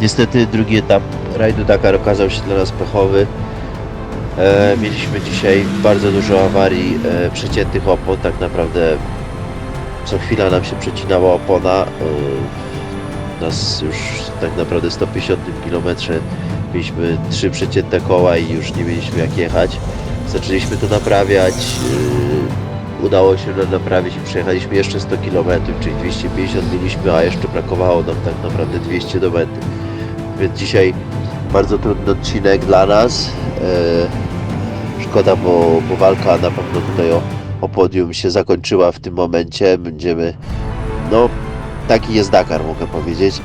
Niestety drugi etap rajdu Dakar okazał się dla nas pechowy. E, mieliśmy dzisiaj bardzo dużo awarii e, przeciętych opon, tak naprawdę co chwila nam się przecinała opona. E, nas już tak naprawdę 150 km mieliśmy trzy przecięte koła i już nie mieliśmy jak jechać. Zaczęliśmy to naprawiać. e, udało się nam naprawić i przejechaliśmy jeszcze 100 km, czyli 250 mieliśmy, a jeszcze brakowało nam tak naprawdę 200 do mety. Więc dzisiaj bardzo trudny odcinek dla nas. E, szkoda, bo, bo walka na pewno tutaj o, o podium się zakończyła w tym momencie. Będziemy, no taki jest Dakar mogę powiedzieć.